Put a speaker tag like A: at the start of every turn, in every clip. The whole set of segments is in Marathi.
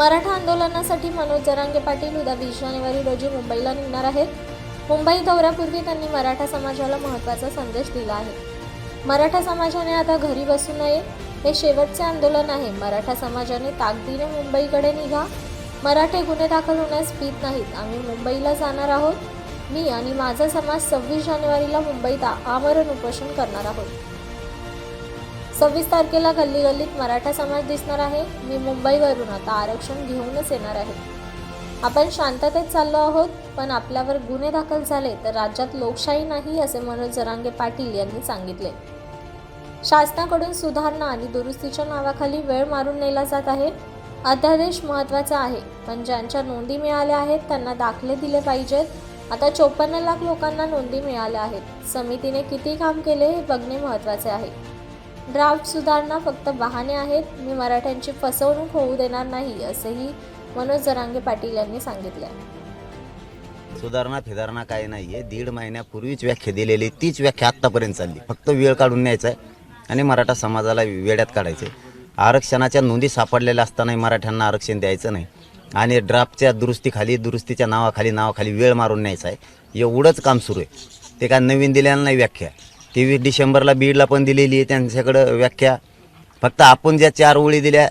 A: मराठा आंदोलनासाठी मनोज जरांगे पाटील उद्या वीस जानेवारी रोजी मुंबईला निघणार आहेत. मुंबई दौऱ्यापूर्वी त्यांनी मराठा समाजाला महत्त्वाचा संदेश दिला आहे. मराठा समाजाने आता घरी बसू नये हे शेवटचे आंदोलन आहे. मराठा समाजाने ताकदीने मुंबईकडे निघा. मराठे गुन्हे दाखल होण्यास भीत नाहीत. आम्ही मुंबईला जाणार आहोत. मी आणि माझा समाज सव्वीस जानेवारीला मुंबईत आमरण उपोषण करणार आहोत. सव्वीस तारखेला गल्ली गल्लीत मराठा समाज दिसणार आहे. मी मुंबईवरून आता आरक्षण घेऊनच येणार आहे. आपण शांततेत चाललो आहोत पण आपल्यावर गुन्हे दाखल झाले तर राज्यात लोकशाही नाही असे मनोज जरांगे पाटील यांनी सांगितले. शासनाकडून सुधारणा आणि दुरुस्तीच्या नावाखाली वेळ मारून नेला जात आहे. अध्यादेश महत्त्वाचा आहे पण ज्यांच्या नोंदी मिळाल्या आहेत त्यांना दाखले दिले पाहिजेत. आता चोपन्न लाख लोकांना नोंदी मिळाल्या आहेत. समितीने किती काम केले हे बघणे महत्त्वाचे आहे. ड्राफ्ट सुधारणा फक्त बहाणे आहेत. मी मराठ्यांची फसवणूक होऊ देणार नाही असंही मनोज जरांगे पाटील यांनी सांगितले
B: सुधारणा फिधारणा काही नाहीये. दीड महिन्यापूर्वीच व्याख्या दिलेली तीच व्याख्या आत्तापर्यंत चालली. फक्त वेळ काढून न्यायचा आहे आणि मराठा समाजाला वेड्यात काढायचे आरक्षणाच्या नोंदी सापडलेल्या असतानाही मराठ्यांना आरक्षण द्यायचं नाही. आणि ड्राफ्टच्या दुरुस्तीखाली दुरुस्तीच्या नावाखाली नावाखाली वेळ मारून न्यायचा आहे एवढंच काम सुरू आहे. ते काय नवीन दिल्यानं नाही व्याख्या. तेवीस डिसेंबरला बीडला पण दिलेली आहे त्यांच्याकडं व्याख्या. फक्त आपण ज्या चार ओळी दिल्या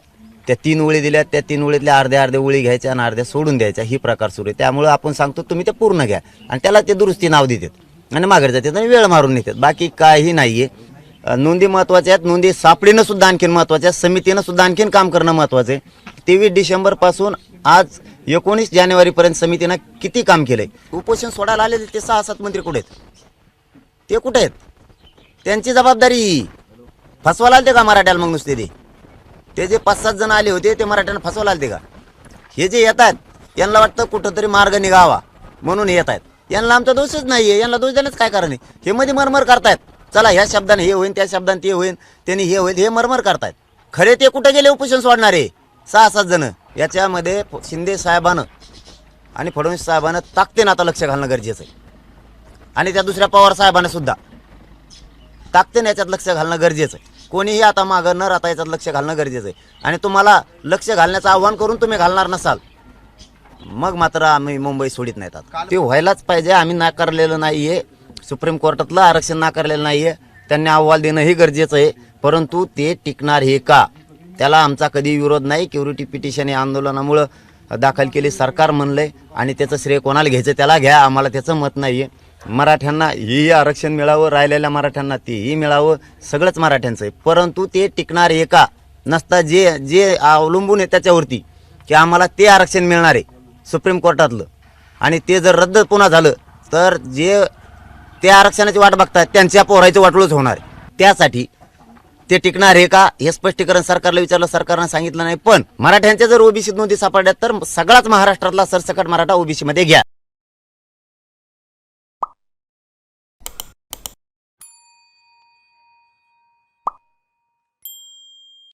B: त्या तीन ओळी दिल्या त्या तीन ओळीतल्या अर्ध्या अर्ध्या ओळी घ्यायच्या आणि अर्ध्या सोडून द्यायच्या. ही प्रकार सुरू आहे. त्यामुळं आपण सांगतो तुम्ही ते पूर्ण घ्या. आणि त्याला ते दुरुस्ती नाव देतात. आणि माघारी जातात आणि वेळ मारून नेतात. बाकी काही नाही आहे नोंदी महत्त्वाच्या आहेत. नोंदी सापडीनं सुद्धा आणखीन महत्त्वाच्या आहेत. समितीनं सुद्धा आणखीन काम करणं महत्त्वाचं आहे. तेवीस डिसेंबरपासून आज एकोणीस जानेवारीपर्यंत समितीनं किती काम केलं आहे उपोषण सोडायला आलेले ते सहा सात मंत्री कुठे आहेत? ते कुठे आहेत? त्यांची जबाबदारी. फसवायला आलते का मराठ्याला मग नुसते ते? ते जे पाच सात जण आले होते ते मराठ्यांना फसवायला आलते का? हे जे येतात यांना वाटतं कुठंतरी मार्ग निघावा म्हणून येत आहेत यांना आमचा दोषच नाही आहे यांना दोष देण्याच काय कारण आहे? हे मध्ये मरमर करतायत. चला ह्या शब्दाने हे होईन त्या शब्दाने ते होईन त्यांनी हे होईल हे मरमर करतायत. खरे ते कुठे गेले उपोषण सोडणारे सहा सात जण. याच्यामध्ये शिंदे साहेबानं आणि फडणवीस साहेबानं ताकते आता लक्ष घालणं गरजेचं आहे. आणि त्या दुसऱ्या पवार साहेबांना सुद्धा. ताकदीने याच्यात लक्ष घालणं गरजेचं आहे. कोणीही आता मागं न राहता याच्यात लक्ष घालणं गरजेचं आहे. आणि तुम्हाला लक्ष घालण्याचं आव्हान करून तुम्ही घालणार नसाल मग मात्र आम्ही मुंबई सोडित नाहीत ते व्हायलाच पाहिजे आम्ही नाकारलेलं नाहीये. सुप्रीम कोर्टातलं आरक्षण नाकारलेलं नाहीये. त्यांनी अहवाल देणं हे गरजेचं आहे. परंतु ते टिकणार हे का? त्याला आमचा कधी विरोध नाही. क्युरिटी पिटिशन या आंदोलनामुळं दाखल केली सरकार म्हणलंय. आणि त्याचं श्रेय कोणाला घ्यायचं त्याला घ्या. आम्हाला त्याचं मत नाहीये. मराठ्यांना हेही आरक्षण मिळावं राहिलेल्या मराठ्यांना तेही मिळावं सगळंच मराठ्यांचं आहे. परंतु ते टिकणार आहे का? नसता जे जे अवलंबून आहे त्याच्यावरती की आम्हाला ते आरक्षण मिळणार आहे सुप्रीम कोर्टातलं. आणि ते जर रद्द पुन्हा झालं तर जे त्या आरक्षणाची वाट बघतात त्यांच्या पोहरायचं वाटलंच होणार आहे. त्यासाठी ते टिकणार आहे का? हे स्पष्टीकरण सरकारला विचारलं सरकारनं सांगितलं नाही. पण मराठ्यांच्या जर ओबीसी नोंदी सापडल्या तर सगळाच महाराष्ट्रातला सरसकट मराठा ओबीसीमध्ये घ्या.